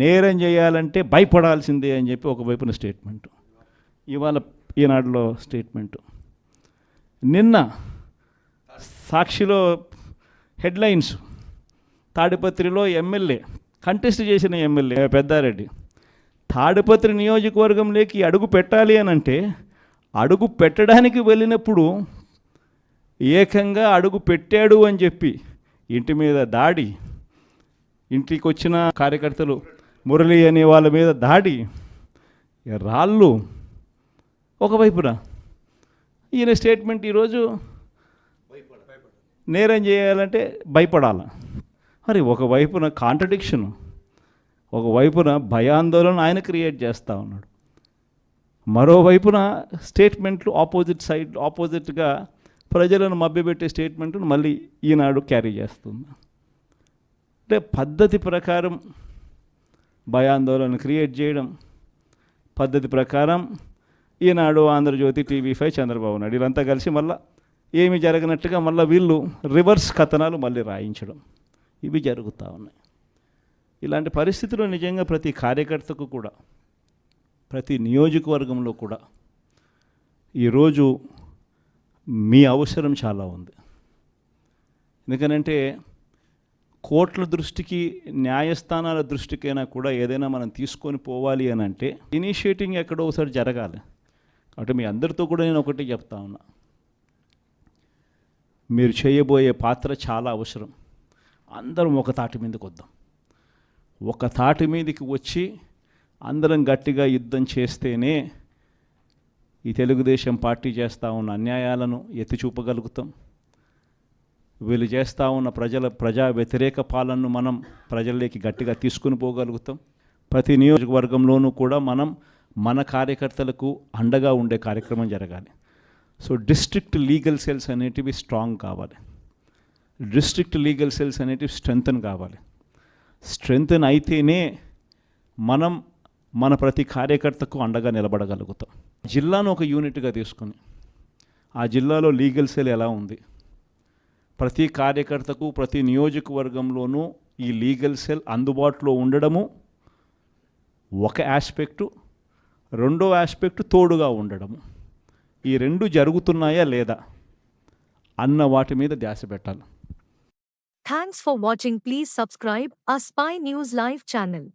నేరం చేయాలంటే భయపడాల్సిందే అని చెప్పి ఒకవైపున స్టేట్మెంట్ ఇవాళ ఈనాడులో స్టేట్మెంటు నిన్న సాక్షిలో హెడ్లైన్స్ తాడిపత్రిలో ఎమ్మెల్యే కంటెస్ట్ చేసిన ఎమ్మెల్యే పెద్దారెడ్డి తాడిపత్రి నియోజకవర్గంలోకి అడుగు పెట్టాలి అని అంటే అడుగు పెట్టడానికి వెళ్ళినప్పుడు ఏకంగా అడుగు పెట్టాడు అని చెప్పి ఇంటి మీద దాడి ఇంటికి వచ్చిన కార్యకర్తలు మురళి అనే వాళ్ళ మీద దాడి. రాళ్ళు ఒకవైపున. ఈయన స్టేట్మెంట్ ఈరోజు నేరం చేయాలంటే భయపడాల. మరి ఒకవైపున కాంట్రడిక్షన్ ఒకవైపున భయాందోళన ఆయన క్రియేట్ చేస్తూ ఉన్నాడు. మరోవైపున స్టేట్మెంట్లు ఆపోజిట్ సైడ్ ఆపోజిట్గా ప్రజలను మభ్యపెట్టే స్టేట్మెంట్ను మళ్ళీ ఈనాడు క్యారీ చేస్తుంది. అంటే పద్ధతి ప్రకారం భయాందోళన క్రియేట్ చేయడం పద్ధతి ప్రకారం ఈనాడు ఆంధ్రజ్యోతి టీవీ ఫైవ్ చంద్రబాబు నాయుడు. వీళ్ళంతా కలిసి మళ్ళీ ఏమి జరగనట్టుగా మళ్ళీ వీళ్ళు రివర్స్ కథనాలు మళ్ళీ రాయించడం ఇవి జరుగుతూ ఉన్నాయి. ఇలాంటి పరిస్థితుల్లో నిజంగా ప్రతి కార్యకర్తకు కూడా ప్రతి నియోజకవర్గంలో కూడా ఈరోజు మీ అవసరం చాలా ఉంది. ఎందుకనంటే కోర్టుల దృష్టికి న్యాయస్థానాల దృష్టికైనా కూడా ఏదైనా మనం తీసుకొని పోవాలి అని అంటే ఇనిషియేటింగ్ ఎక్కడో ఒకసారి జరగాలి. కాబట్టి మీ అందరితో కూడా నేను ఒకటి చెప్తా ఉన్నా. మీరు చేయబోయే పాత్ర చాలా అవసరం. అందరం ఒక తాటి మీదకి వద్దాం. ఒక తాటి మీదకి వచ్చి అందరం గట్టిగా యుద్ధం చేస్తేనే ఈ తెలుగుదేశం పార్టీ చేస్తూ ఉన్న అన్యాయాలను ఎత్తి చూపగలుగుతాం. వీళ్ళు చేస్తూ ఉన్న ప్రజల ప్రజా వ్యతిరేక పాలనను మనం ప్రజల్లోకి గట్టిగా తీసుకుని పోగలుగుతాం. ప్రతి నియోజకవర్గంలోనూ కూడా మనం మన కార్యకర్తలకు అండగా ఉండే కార్యక్రమం జరగాలి. సో డిస్ట్రిక్ట్ లీగల్ సెల్స్ అనేటివి స్ట్రాంగ్ కావాలి. డిస్ట్రిక్ట్ లీగల్ సెల్స్ అనేటివి స్ట్రెంగ్తన్ కావాలి. స్ట్రెంగ్తన్ అయితేనే మనం మన ప్రతి కార్యకర్తకు అండగా నిలబడగలుగుతాం. జిల్లాను ఒక యూనిట్గా తీసుకొని ఆ జిల్లాలో లీగల్ సెల్ ఎలా ఉంది? ప్రతి కార్యకర్తకు ప్రతి నియోజకవర్గంలోనూ ఈ లీగల్ సెల్ అందుబాటులో ఉండడము ఒక ఆస్పెక్టు. రెండో ఆస్పెక్ట్ తోడుగా ఉండడము. ఈ రెండు జరుగుతున్నాయా లేదా అన్న వాటి మీద ధ్యాస పెట్టాలి. Thanks for watching please subscribe a spy news live channel